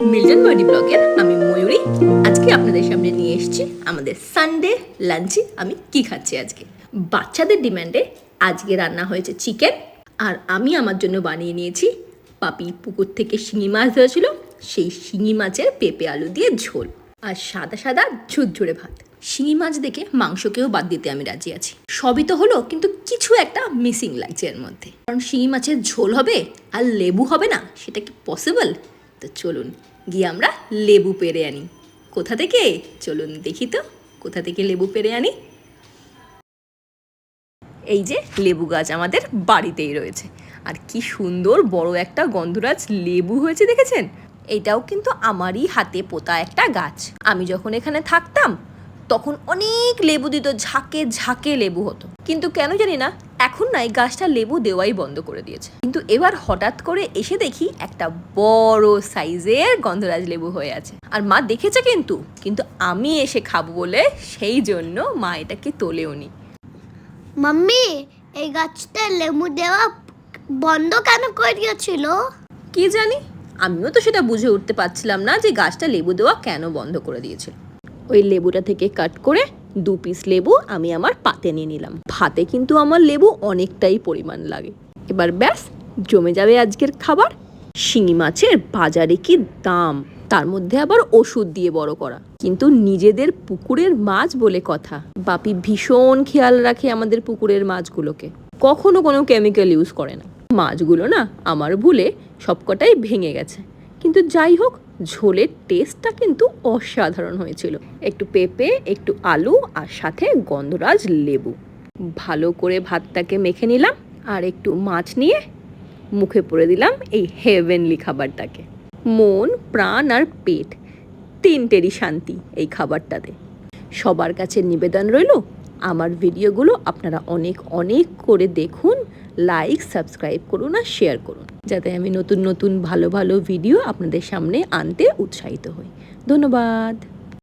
Milton বাড়ি ব্লগের আমি ময়ূরী। আজকে আপনাদের সামনে নিয়ে এসেছি আমাদের সানডে লাঞ্চে আমি কি খাচ্ছি আজকে? বাচ্চাদের ডিমান্ডে আজকে রান্না হয়েছে চিকেন আর আমি আমার জন্য বানিয়ে নিয়েছি পাপি পুকুর থেকে শিঙি মাছ ধরেছিল, সেই শিঙি মাছের পেঁপে আলু দিয়ে ঝোল, আর সাদা সাদা ঝুরঝুরে ভাত। শিঙি মাছ দেখে মাংসকেও বাদ দিতে আমি রাজি আছি। সবই তো হলো, কিন্তু কিছু একটা মিসিং লাগছে এর মধ্যে। কারণ শিঙি মাছের ঝোল হবে আর লেবু হবে না, সেটা কি পসিবল তো চলুন, গিয়ে আমরা লেবু পেরে আনি। কোথা থেকে? চলুন দেখি তো, কোথা থেকে লেবু পেরে আনি? এই যে লেবু গাছ আমাদের বাড়িতেই রয়েছে। আর কি সুন্দর বড় একটা গন্ধরাজ লেবু হয়েছে, দেখেছেন? এটাও কিন্তু আমারই হাতে পোতা একটা গাছ। আমি যখন এখানে থাকতাম তখন অনেক লেবু দিত ঝাঁকে ঝাঁকে লেবু হতো। কিন্তু কেন জানি না এখন না এই গাছটা লেবু দেওয়াই বন্ধ করে দিয়েছে। কিন্তু এবার হঠাৎ করে এসে দেখি একটা বড় সাইজের গন্ধরাজ লেবু হয়ে আছে। আর মা দেখেছে কিন্তু কিন্তু আমি এসে খাব বলে সেই জন্য মা এটাকে তোলেও নি। মাম্মি এই গাছটা লেবু দেওয়া বন্ধ কেন করে দিয়েছিল? কি জানি? আমিও তো সেটা বুঝে উঠতে পারছিলাম না যে গাছটা লেবু দেওয়া কেন বন্ধ করে দিয়েছিল। ওই লেবুটা থেকে কাট করে দু পিস লেবু আমি আমার পাতে নিয়ে নিলাম। ভাতে কিন্তু আমার লেবু অনেকটাই পরিমাণ লাগে। এবার ব্যাস, জমে যাবে আজকের খাবার। শিঙি মাছের বাজারে কি দাম? তার মধ্যে আবার ওষুধ দিয়ে বড় করা। কিন্তু নিজেদের পুকুরের মাছ বলে কথা। বাপি ভীষণ খেয়াল রাখে আমাদের পুকুরের মাছগুলোকে। কখনো কোনো কেমিক্যাল ইউজ করে না। মাছগুলো না, আমার ভুলে সবকটাই ভেঙে গেছে। কিন্তু যাই হোক, ঝোলের টেস্টটা কিন্তু অসাধারণ হয়েছিল। একটু পেঁপে, একটু আলু আর সাথে গন্ধরাজ লেবু। ভালো করে ভাতটাকে মেখে নিলাম আর একটু মাছ নিয়ে মুখে পড়ে দিলাম এই হেভেনলি খাবারটাকে। মন, প্রাণ আর পেট, তিনটেরই শান্তি এই খাবারটাতে। সবার কাছে নিবেদন রইল, আমার ভিডিওগুলো আপনারা অনেক অনেক করে দেখুন লাইক সাবস্ক্রাইব করুন আর শেয়ার করুন, যাতে আমি নতুন নতুন, ভালো ভালো ভিডিও আপনাদের সামনে আনতে উৎসাহিত হই। ধন্যবাদ।